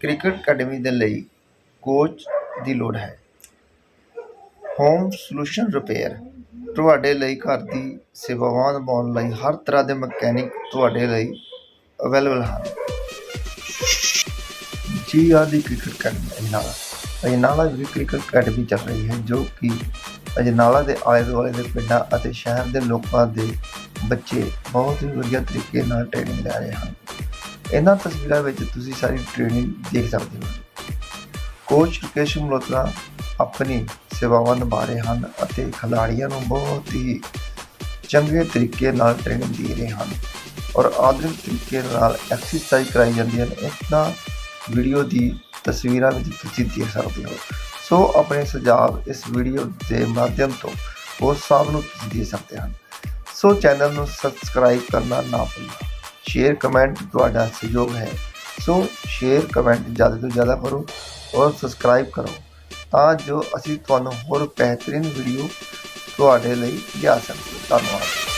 Cricket academy ਦੇ ਲਈ coach ਦੀ ਲੋੜ ਹੈ। ਹੋਮ ਸੋਲੂਸ਼ਨ ਰਿਪੇਅਰ ਤੁਹਾਡੇ ਲਈ ਘਰ ਦੀ ਸੇਵਾਵਾਂ ਨਿਭਾਉਣ ਲਈ ਹਰ ਤਰ੍ਹਾਂ ਦੇ ਮਕੈਨਿਕ ਤੁਹਾਡੇ ਲਈ ਅਵੇਲੇਬਲ ਹਨ। G R D cricket academy Ajnala. Ajnala ਵੀ ਕ੍ਰਿਕਟ ਅਕੈਡਮੀ ਚੱਲ ਰਹੀ ਹੈ, ਜੋ ਕਿ ਅਜਨਾਲਾ ਦੇ ਆਲੇ ਦੁਆਲੇ ਦੇ ਪਿੰਡਾਂ ਅਤੇ ਸ਼ਹਿਰ ਦੇ ਲੋਕਾਂ ਦੇ ਬੱਚੇ ਬਹੁਤ ਹੀ ਵਧੀਆ ਤਰੀਕੇ ਨਾਲ ਟ੍ਰੇਨਿੰਗ ਲੈ ਰਹੇ ਹਨ। ਇਹਨਾਂ ਤਸਵੀਰਾਂ ਵਿੱਚ ਤੁਸੀਂ ਸਾਰੀ ਟ੍ਰੇਨਿੰਗ ਦੇਖ ਸਕਦੇ ਹੋ। ਕੋਚ ਰਕੇਸ਼ ਮਲਹੋਤਰਾ ਆਪਣੀ ਸੇਵਾਵਾਂ ਨਿਭਾ ਰਹੇ ਹਨ ਅਤੇ ਖਿਡਾਰੀਆਂ ਨੂੰ ਬਹੁਤ ਹੀ ਚੰਗੇ ਤਰੀਕੇ ਨਾਲ ਟ੍ਰੇਨਿੰਗ ਦੇ ਰਹੇ ਹਨ ਔਰ ਆਧੁਨਿਕ ਤਰੀਕੇ ਨਾਲ ਐਕਸਰਸਾਈਜ਼ ਕਰਾਈ ਜਾਂਦੀ ਹੈ ਇਹਨਾਂ ਵੀਡੀਓ ਦੀ ਤਸਵੀਰਾਂ ਵਿੱਚ ਤੁਸੀਂ ਦੇਖ ਸਕਦੇ ਹੋ। ਸੋ ਆਪਣੇ ਸੁਝਾਅ ਇਸ ਵੀਡੀਓ ਦੇ ਮਾਧਿਅਮ ਤੋਂ ਉਹ ਸਭ ਨੂੰ ਤੁਸੀਂ ਦੇ ਸਕਦੇ ਹਨ। ਸੋ ਚੈਨਲ ਨੂੰ ਸਬਸਕ੍ਰਾਈਬ ਕਰਨਾ ਨਾ ਭੁੱਲਣਾ। ਸ਼ੇਅਰ ਕਮੈਂਟ ਤੁਹਾਡਾ ਸਹਿਯੋਗ ਹੈ। ਸੋ ਸ਼ੇਅਰ ਕਮੈਂਟ ਜ਼ਿਆਦਾ ਤੋਂ ਜ਼ਿਆਦਾ ਕਰੋ ਔਰ ਸਬਸਕ੍ਰਾਈਬ ਕਰੋ ਤਾਂ ਜੋ ਅਸੀਂ ਤੁਹਾਨੂੰ ਹੋਰ ਬਿਹਤਰੀਨ ਵੀਡੀਓ ਤੁਹਾਡੇ ਲਈ ਲਿਆ ਸਕੀਏ। ਧੰਨਵਾਦ।